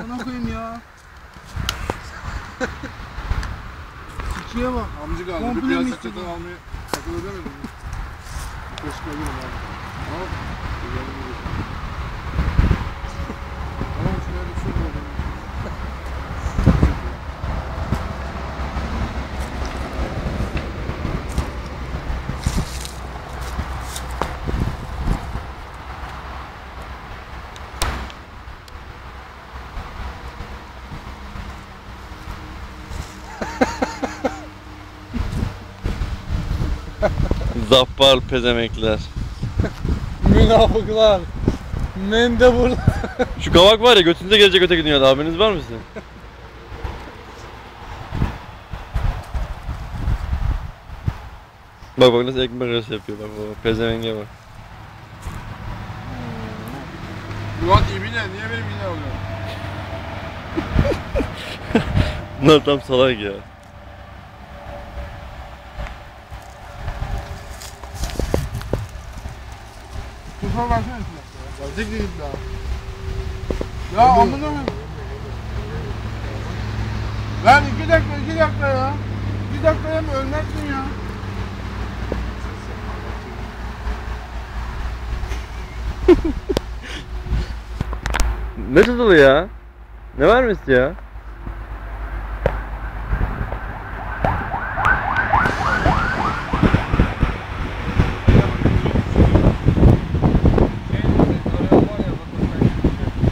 Amına koyayım ya. İkiye bak. Amcık aldı. Komple Bir piyasa çatal almaya akıl edemedim mi? Kaşık alıyorum abi. Tamam. Zappar pezemekler. Münafıklar. Mendebur. Şu kavak var ya götünüze gelecek öteki dünyada haberiniz var mı sizin? Bak bak nasıl ekmek arası yapıyor bak bak pezemenge bak. Ulan ibine niye benim yine alıyor? Bunlar tam salak ya. Tufan versene şuna. Gidip daha. Ya amına koyayım. Lan iki dakika iki dakika ya. Bir dakikaya mı ölmezsin ya? Ne tutulu ya? Ne vermiş ya?